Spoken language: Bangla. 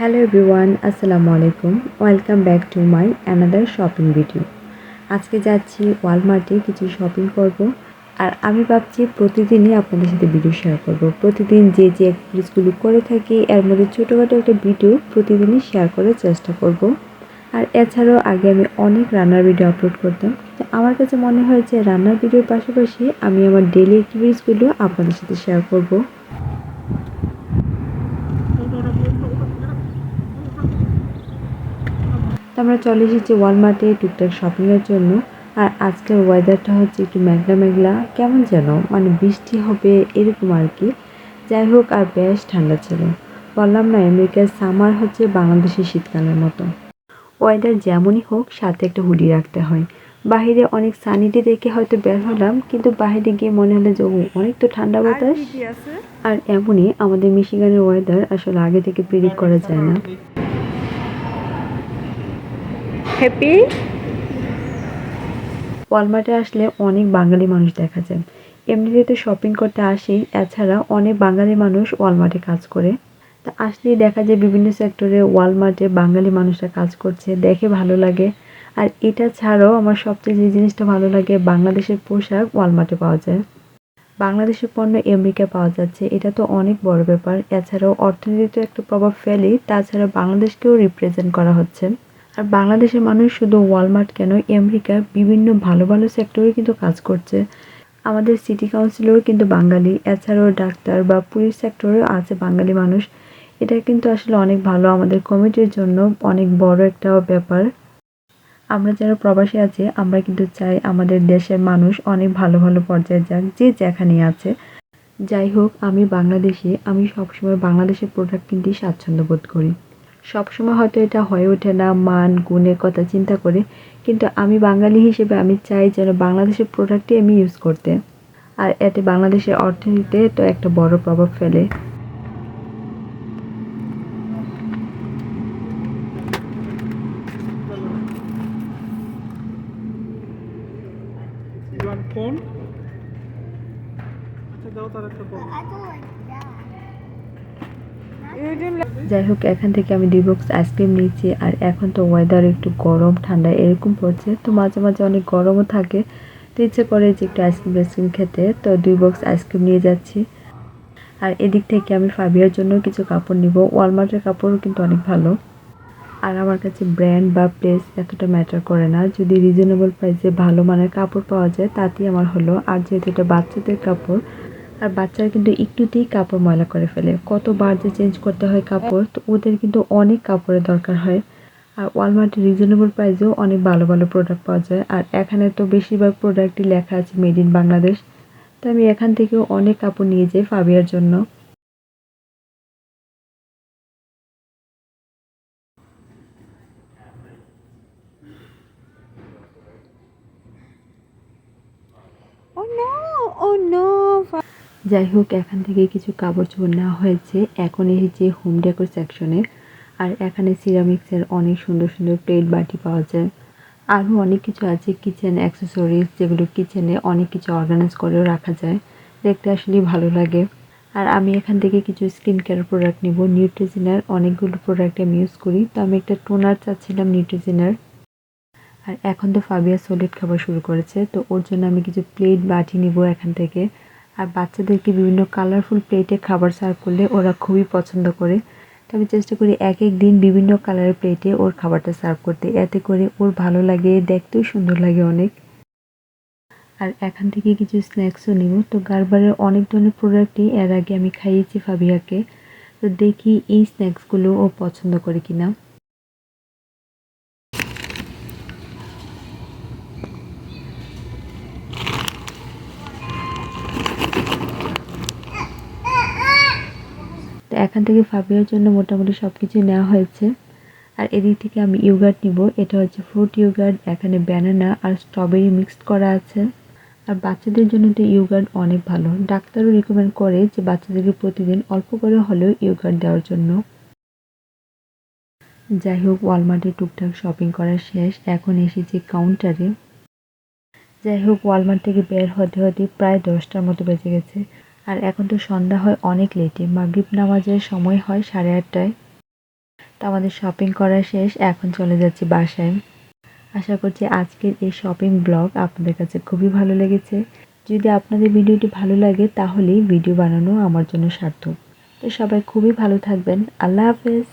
হ্যালো এভরিওয়ান আসসালামু আলাইকুম welcome back to my another shopping video আজকে যাচ্ছি ওয়ালমার্টে কিছু শপিং করব। আর আমি ভাবছি প্রতিদিনই আপনাদের সাথে ভিডিও শেয়ার করব। প্রতিদিন যে যে অ্যাক্টিভিটিসগুলো করে থাকি, এর মধ্যে ছোটোখাটো একটা ভিডিও প্রতিদিনই শেয়ার করার চেষ্টা করব। আর এছাড়াও আগে আমি অনেক রান্নার ভিডিও আপলোড করতাম। তো আমার কাছে মনে হয় যে রান্নার ভিডিওর পাশাপাশি আমি আমার ডেলি অ্যাক্টিভিটিসগুলো আপনাদের সাথে শেয়ার করব। আমরা চলে এসেছি ওয়ালমার্টে টুকটাক শপিংয়ের জন্য। আর আজকের ওয়েদারটা হচ্ছে একটু মেঘলা মেঘলা কেমন যেন? মানে বৃষ্টি হবে এরকম আর কি। যাই হোক আর বেশ ঠান্ডা ছিল। বললাম না আমেরিকার সামার হচ্ছে বাংলাদেশের শীতকালের মতো। ওয়েদার যেমনই হোক সাথে একটা হুডি রাখতে হয়। বাহিরে অনেক সানিডে দেখে হয়তো বের হলাম কিন্তু বাহিরে গিয়ে মনে হলো যে অনেক তো ঠান্ডা বাতাস। আর এমনই আমাদের মিশিগানের ওয়েদার আসলে আগে থেকে প্রেডিক্ট করা যায় না। হ্যাপি ওয়ালমার্টে আসলে অনেক বাঙালি মানুষ দেখা যায়। এমনিতে তো শপিং করতে আসি, এছাড়া অনেক বাঙালি মানুষ ওয়ালমার্টে কাজ করে। তা আসলেই দেখা যায় বিভিন্ন সেক্টরে ওয়ালমার্টে বাঙালি মানুষরা কাজ করছে, দেখে ভালো লাগে। আর এটা ছাড়াও আমার সবচেয়ে যে জিনিসটা ভালো লাগে, বাংলাদেশের পোশাক ওয়ালমার্টে পাওয়া যায়। বাংলাদেশের পণ্য আমেরিকা পাওয়া যাচ্ছে, এটা তো অনেক বড় ব্যাপার। এছাড়াও অর্থনীতিতে একটা প্রভাব ফেলেই তাছাড়া বাংলাদেশকেও রিপ্রেজেন্ট করা হচ্ছে। আর বাংলাদেশের মানুষ শুধু ওয়ালমার্ট কেন আমেরিকার বিভিন্ন ভালো ভালো সেক্টরে কিন্তু কাজ করছে। আমাদের সিটি কাউন্সিলরও কিন্তু বাঙালি, এছাড়াও ডাক্তার বা পুলিশ সেক্টরেও আছে বাঙালি মানুষ। এটা কিন্তু আসলে অনেক ভালো আমাদের কমিটির জন্য অনেক বড় একটা ব্যাপার। আমরা যারা প্রবাসী আছি, আমরা কিন্তু চাই আমাদের দেশের মানুষ অনেক ভালো ভালো পর্যায়ে যাক, যে যেখানে আছে। যাই হোক, আমি বাংলাদেশি, আমি সবসময় বাংলাদেশের প্রোডাক্ট কিনতেই স্বাচ্ছন্দ্য বোধ করি। সবসময় হয়তো এটা হয়ে ওঠে না মান গুণের কথা চিন্তা করে কিন্তু আমি বাঙালি হিসেবে আমি চাই যেন বাংলাদেশের প্রোডাক্টই আমি ইউজ করতে আর এতে বাংলাদেশের অর্থনীতিতে তো একটা বড় প্রভাব ফেলে? আচ্ছা দাও তার একটা. যাই হোক, এখান থেকে আমি দুই বক্স আইসক্রিম নিয়েছি, আর এখন তো ওয়েদার একটু গরম, ঠান্ডা এরকম পড়ছে, তো মাঝে মাঝে অনেক গরমও থাকে, তো ইচ্ছে করে যে একটু আইসক্রিম আইসক্রিম খেতে, তো দুই বক্স আইসক্রিম নিয়ে যাচ্ছি। আর এদিক থেকে আমি ফাবিয়ার জন্য কিছু কাপড় নিব, ওয়ালমার্টের কাপড়ও কিন্তু অনেক ভালো। আর আমার কাছে ব্র্যান্ড বা প্লেস এতটা ম্যাটার করে না, যদি রিজনেবল প্রাইসে ভালো মানের কাপড় পাওয়া যায়, তাতেই আমার হলো। আর যেহেতু এটা বাচ্চাদের কাপড় আর বাচ্চারা কিন্তু একটুতেই কাপড় ময়লা করে ফেলে। কতবার যে চেঞ্জ করতে হয় কাপড়, তো ওদের কিন্তু অনেক কাপড়ের দরকার হয়। আর ওয়ালমার্টে রিজনেবল প্রাইসেও অনেক ভালো ভালো প্রোডাক্ট পাওয়া যায়। আর এখানে তো বেশিরভাগ প্রোডাক্টই লেখা আছে মেড ইন বাংলাদেশ তো আমি এখান থেকেও অনেক কাপড় নিয়ে যাই ফাবিয়ার জন্য। Oh no! Oh no! যাই হোক, এখান থেকে কিছু কাপড় চোপড় নেওয়া হয়েছে। এখন এসেছে হোম ডেকোর সেকশনে আর এখানে সিরামিক্সের অনেক সুন্দর সুন্দর প্লেট বাটি পাওয়া যায়। আরও অনেক কিছু আছে কিচেন অ্যাক্সেসরিজ যেগুলো কিচেনে অনেক কিছু অর্গানাইজ করেও রাখা যায়। দেখতে আসলে ভালো লাগে। আর আমি এখান থেকে কিছু স্কিন কেয়ার প্রোডাক্ট নিব নিউট্রিজিনার অনেকগুলো প্রোডাক্ট আমি ইউজ করি। তো আমি একটা টোনার চাচ্ছিলাম নিউট্রিজিনার আর এখন তো ফাবিয়া সলিড খাবার শুরু করেছে। তো ওর জন্য আমি কিছু প্লেট বাটি নিব এখান থেকে। আর বাচ্চাদেরকে বিভিন্ন কালারফুল প্লেটে খাবার সার্ভ করলে ওরা খুবই পছন্দ করে। তো আমি চেষ্টা করি এক এক দিন বিভিন্ন কালারের প্লেটে ওর খাবারটা সার্ভ করতে। এতে করে ওর ভালো লাগে, দেখতেও সুন্দর লাগে অনেক। আর এখান থেকে কিছু স্ন্যাক্সও নিব। তো গারবারের অনেক ধরনের প্রোডাক্টই এর আগে আমি খাইয়েছি ফাবিয়াকে। তো দেখি এই স্ন্যাক্সগুলো ও পছন্দ করে কিনা। এখান থেকে ফাবিয়ার জন্য মোটামুটি সব কিছু নেওয়া হয়েছে। আর এদিক থেকে আমি ইয়োগার্ট নিব। এটা হচ্ছে ফ্রুট ইয়োগার্ট এখানে ব্যানানা আর স্ট্রবেরি মিক্সড করা আছে। আর বাচ্চাদের জন্য তো ইয়োগার্ট অনেক ভালো। ডাক্তারও রিকমেন্ড করে যে বাচ্চাদেরকে প্রতিদিন অল্প করে হলেও ইয়োগার্ট দেওয়ার জন্য। যাই হোক ওয়ালমার্টে টুকটাক শপিং করা শেষ। এখন এসেছি কাউন্টারে যাই হোক ওয়ালমার্ট থেকে বের হতে হতে প্রায় দশটার মতো বেজে গেছে। আর এখন তো সন্ধ্যা হয়, অনেক লেটে মাগরিব নামাজের সময় হয় সাড়ে আটটায়। তো আমাদের শপিং করা শেষ, এখন চলে যাচ্ছি বাসায়। আশা করছি আজকের এই শপিং ব্লগ আপনাদের কাছে খুবই ভালো লেগেছে। যদি আপনাদের ভিডিওটি ভালো লাগে, তাহলেই ভিডিও বানানো আমার জন্য সার্থক। তো সবাই খুবই ভালো থাকবেন। আল্লাহ হাফেজ।